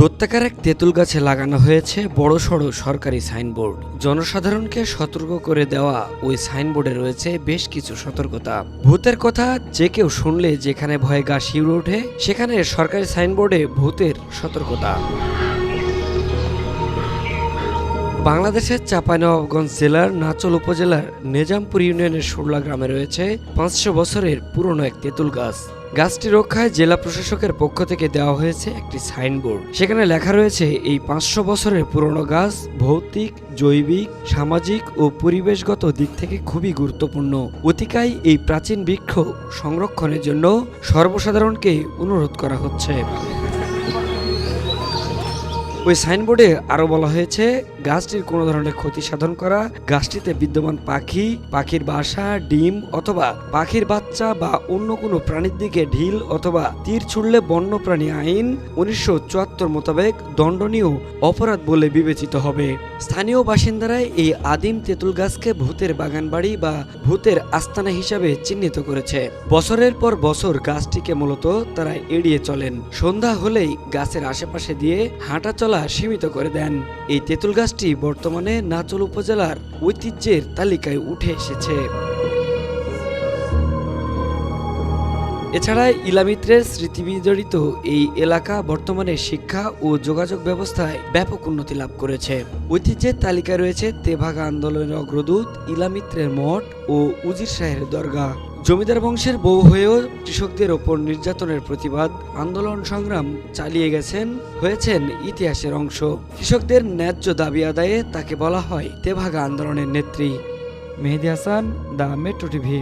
দত্তাকার এক তেঁতুল গাছে লাগানো হয়েছে বড় সড়ো সরকারি সাইনবোর্ড। জনসাধারণকে সতর্ক করে দেওয়া ওই সাইনবোর্ডে রয়েছে বেশ কিছু সতর্কতা। ভূতের কথা যে কেউ শুনলে যেখানে ভয়ে গা শিউরে ওঠে, সেখানে সরকারি সাইনবোর্ডে ভূতের সতর্কতা। বাংলাদেশের চাঁপাইনবাবগঞ্জ জেলার নাচল উপজেলার নেজামপুর ইউনিয়নের সুরলা গ্রামে রয়েছে পাঁচশো বছরের পুরনো এক তেঁতুল গাছ। গাছটি রক্ষায় জেলা প্রশাসকের পক্ষ থেকে দেওয়া হয়েছে একটি সাইনবোর্ড। সেখানে লেখা রয়েছে, এই পাঁচশো বছরের পুরনো গাছ ভৌতিক, জৈবিক, সামাজিক ও পরিবেশগত দিক থেকে খুবই গুরুত্বপূর্ণ। অতিকায় এই প্রাচীন বৃক্ষ সংরক্ষণের জন্য সর্বসাধারণকে অনুরোধ করা হচ্ছে। ওই সাইনবোর্ডে আরও বলা হয়েছে, গাছটির কোনো ধরনের ক্ষতি সাধন করা, গাছটিতে বিদ্যমান পাখি, পাখির বাসা, ডিম অথবা পাখির বাচ্চা বা অন্য কোনো প্রাণীর দিকে ঢিল অথবা তীর ছুড়লে বন্যপ্রাণী আইন উনিশশো চুয়াত্তর মোতাবেক দণ্ডনীয় অপরাধ বলে বিবেচিত হবে। স্থানীয় বাসিন্দারাই এই আদিম তেঁতুল গাছকে ভূতের বাগান বাড়ি বা ভূতের আস্তানা হিসাবে চিহ্নিত করেছে। বছরের পর বছর গাছটিকে মূলত তারা এড়িয়ে চলেন। সন্ধ্যা হলেই গাছের আশেপাশে দিয়ে হাঁটা চলা সীমিত করে দেন। এই তেঁতুল গাছটি বর্তমানে নাচল উপজেলার ঐতিহ্যের তালিকায় উঠে এসেছে। এছাড়া ইলামিত্রের স্মৃতি বিজড়িত এই এলাকা বর্তমানে শিক্ষা ও যোগাযোগ ব্যবস্থায় ব্যাপক উন্নতি লাভ করেছে। ঐতিহ্যের তালিকায় রয়েছে তেভাগা আন্দোলনের অগ্রদূত, ইলামিত্রের মঠ ও উজির শাহের দরগা জমিদার বংশের বউ হয়েও কৃষকদের ওপর নির্যাতনের প্রতিবাদ, আন্দোলন সংগ্রাম চালিয়ে গেছেন, হয়েছেন ইতিহাসের অংশ। কৃষকদের ন্যায্য দাবি আদায়ে তাকে বলা হয় তেভাগা আন্দোলনের নেত্রী। Mehedi Hasan, the Metro TV.